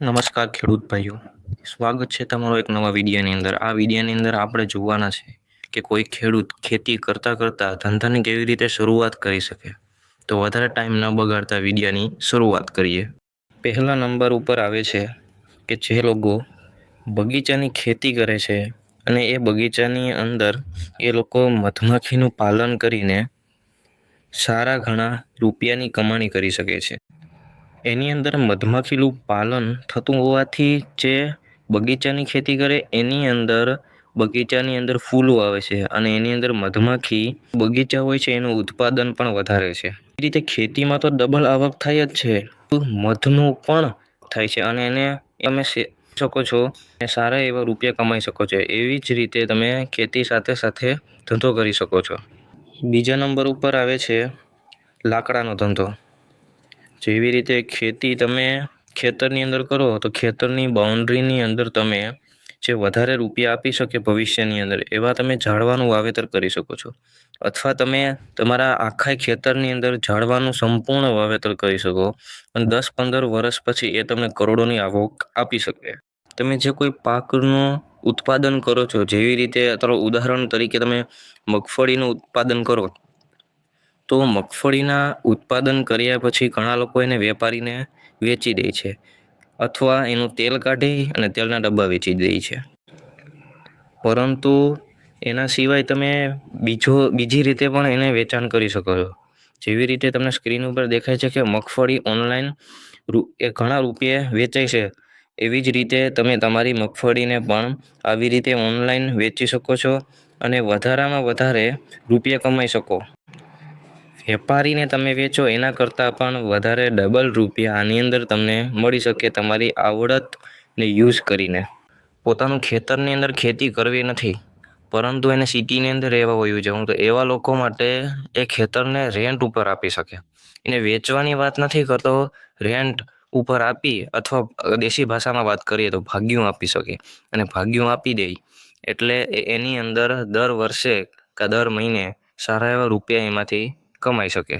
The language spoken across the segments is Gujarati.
નમસ્કાર ખેડૂત ભાઈઓ. સ્વાગત છે તમારો એક નવા વિડીયોની અંદર. આ વિડીયોની અંદર આપણે જોવાના છે કે કોઈ ખેડૂત ખેતી કરતાં કરતાં ધંધાની કેવી રીતે શરૂઆત કરી શકે. તો વધારે ટાઈમ ન બગાડતા વિડીયોની શરૂઆત કરીએ. પહેલા નંબર ઉપર આવે છે કે જે લોકો બગીચાની ખેતી કરે છે અને એ બગીચાની અંદર એ લોકો મધમાખીનું પાલન કરીને સારા ઘણા રૂપિયાની કમાણી કરી શકે છે. એની અંદર મધમાખીનું પાલન થતું હોવાથી જે બગીચાની ખેતી કરે, એની અંદર બગીચાની અંદર ફૂલો આવે છે અને એની અંદર મધમાખી બગીચા હોય છે, એનું ઉત્પાદન પણ વધારે છે. એ રીતે ખેતીમાં તો ડબલ આવક થાય જ છે. મધનું પણ થાય છે અને એને તમે શકો છો અને સારા એવા રૂપિયા કમાઈ શકો છો. એવી જ રીતે તમે ખેતી સાથે સાથે ધંધો કરી શકો છો. બીજા નંબર ઉપર આવે છે લાકડાનો ધંધો. જેવી રીતે ખેતી તમે ખેતરની અંદર કરો, તો ખેતરની બાઉન્ડ્રીની અંદર તમે જે વધારે રૂપિયા આપી શકે ભવિષ્યની અંદર, એવા તમે ઝાડવાનું વાવેતર કરી શકો છો. અથવા તમે તમારા આખા ખેતરની અંદર ઝાડવાનું સંપૂર્ણ વાવેતર કરી શકો અને દસ પંદર વર્ષ પછી એ તમને કરોડોની આવક આપી શકે. તમે જે કોઈ પાકનું ઉત્પાદન કરો છો, જેવી રીતે અત્યારે ઉદાહરણ તરીકે તમે મગફળીનું ઉત્પાદન કરો તો મગફળીના ઉત્પાદન કર્યા પછી ઘણા લોકો એને વેપારીને વેચી દે છે અથવા એનું તેલ કાઢી અને તેલના ડબ્બા વેચી દે છે. પરંતુ એના સિવાય તમે બીજો, બીજી રીતે પણ એને વેચાણ કરી શકો છો. જેવી રીતે તમને સ્ક્રીન ઉપર દેખાય છે કે મગફળી ઓનલાઈન એ ઘણા રૂપિયે વેચાય છે. એવી જ રીતે તમે તમારી મગફળીને પણ આવી રીતે ઓનલાઈન વેચી શકો છો અને વધારામાં વધારે રૂપિયા કમાઈ શકો. વેપારીને તમે વેચો, એના કરતાં પણ વધારે ડબલ રૂપિયા આની અંદર તમને મળી શકે તમારી આવડતને યુઝ કરીને. પોતાનું ખેતરની અંદર ખેતી કરવી નથી, પરંતુ એને સિટીની અંદર રહેવા વયું હું તો એવા લોકો માટે એ ખેતરને રેન્ટ ઉપર આપી શકે. એને વેચવાની વાત નથી કરતો રેન્ટ ઉપર આપી અથવા દેશી ભાષામાં વાત કરીએ તો ભાગ્યું આપી શકે. અને ભાગ્યું આપી દે એટલે એની અંદર દર વર્ષે કે દર મહિને સારા એવા રૂપિયા એમાંથી કમાઈ શકે.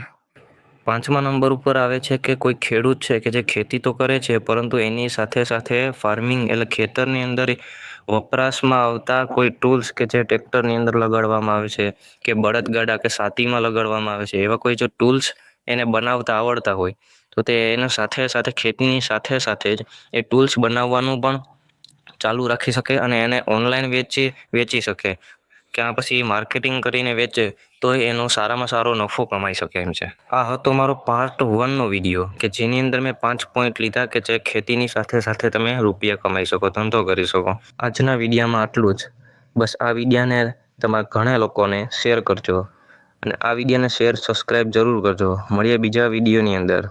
પાંચમા નંબર ઉપર આવે છે કે કોઈ ખેડૂત છે કે જે ખેતી તો કરે છે, પરંતુ એની સાથે સાથે ફાર્મિંગ એટલે ખેતરની અંદર વપરાશમાં આવતા કોઈ ટૂલ્સ કે જે ટ્રેક્ટરની અંદર લગાડવામાં આવે છે, કે બળદગાડા કે સાતીમાં લગાડવામાં આવે છે, એવા કોઈ જો ટૂલ્સ એને બનાવતા આવડતા હોય, તો તે એના સાથે સાથે ખેતીની સાથે સાથે જ એ ટૂલ્સ બનાવવાનું પણ ચાલુ રાખી શકે અને એને ઓનલાઈન વેચી વેચી શકે. ક્યાં પછી માર્કેટિંગ કરીને વેચે તો એનો સારામાં સારો નફો કમાઈ શકે એમ છે. આ હતો મારો પાર્ટ વનનો વીડિયો કે જેની અંદર મેં પાંચ પોઈન્ટ લીધા કે જે ખેતીની સાથે સાથે તમે રૂપિયા કમાઈ શકો, ધંધો કરી શકો. આજના વિડીયામાં આટલું જ. બસ આ વિડીયાને તમારા ઘણા લોકોને શેર કરજો. અને આ વિડીયાને શેર સબસ્ક્રાઈબ જરૂર કરજો. મળીએ બીજા વિડીયોની અંદર.